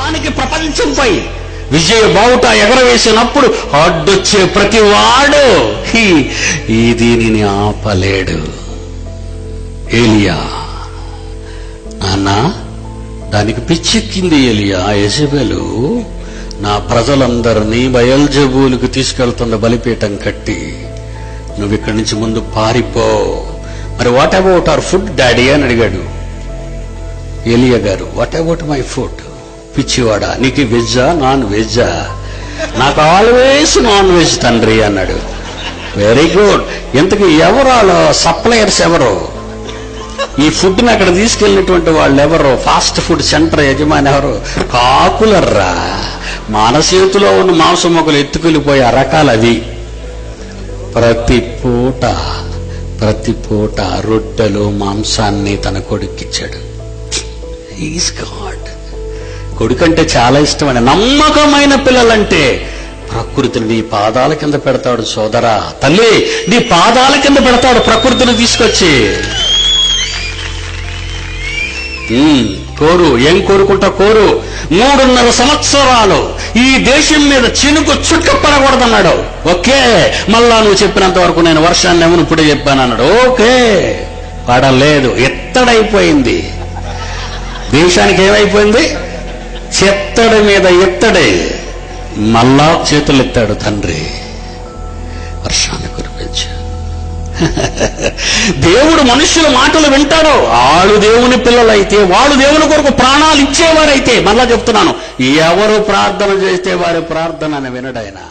యుద్ధానికి ప్రపంచంపై విజయ బావుట ఎగరవేసినప్పుడు అడ్డొచ్చే ప్రతి వాడు. "హీ, ఈ దీనిని ఆపలేడు. ఏలియా. నాన్న దానికి పిచ్చెక్కింది ఏలియా యజబెలు. నా ప్రజలందరినీ బయల్జబూలుకు తీసుకెళ్తున్న బలిపీఠం కట్టి. నువ్వు ఇక్కడి నుంచి ముందు పారిపో. మరి what about our food daddy అని అడిగాడు. ఎలియా గారు వాట్ అబౌట్ మై ఫుడ్ పిచ్చివాడా? నీకు వెజ్జా? నాన్ వెజ్జా? నాకు ఆల్వేస్ నాన్ వెజ్ తండ్రి అన్నాడు. వెరీ గుడ్ ఇంతకు ఎవరు వాళ్ళు సప్లయర్స్ ఎవరు? ఈ ఫుడ్ని అక్కడ తీసుకెళ్ళినటువంటి వాళ్ళు ఎవరు? ఫాస్ట్ ఫుడ్ సెంటర్ యజమాని ఎవరు? కాకులర్రా. మానసేతిలో ఉన్న మాంసం మొక్కలు ఎత్తుకెళ్ళిపోయే రకాలు అవి. ప్రతి పూట ప్రతి పూట రొట్టెలు మాంసాన్ని తన కొడుకిచ్చాడు ఈజ్ గాడ్ కొడుకంటే చాలా ఇష్టమైన నమ్మకమైన పిల్లలంటే ప్రకృతిని నీ పాదాల కింద పెడతాడు సోదరా. తల్లి నీ పాదాల కింద పెడతాడు ప్రకృతిని తీసుకొచ్చి. ఉమ్, కోరు ఏం కోరుకుంటా కోరు. మూడున్నర సంవత్సరాలు ఈ దేశం మీద చినుకు చుక్క పడకూడదన్నాడు ఓకే మళ్ళా నువ్వు చెప్పినంత వరకు నేను వర్షాన్ని ఏమో ఇప్పుడే చెప్పాను అన్నాడు. ఓకే పడలేదు ఎత్తడైపోయింది. దేశానికి ఏమైపోయింది? ఎత్తడి మీద ఎత్తడే మళ్ళా చేతులెత్తాడు తండ్రి. వర్షాన్ని కురిపించు. దేవుడు మనుషుల మాటలు వింటాడు ఆడు దేవుని పిల్లలైతే వాళ్ళు దేవుని కొరకు ప్రాణాలు ఇచ్చేవారైతే మళ్ళా చెప్తున్నాను ఎవరు ప్రార్థన చేస్తే వారి ప్రార్థన వినడైనా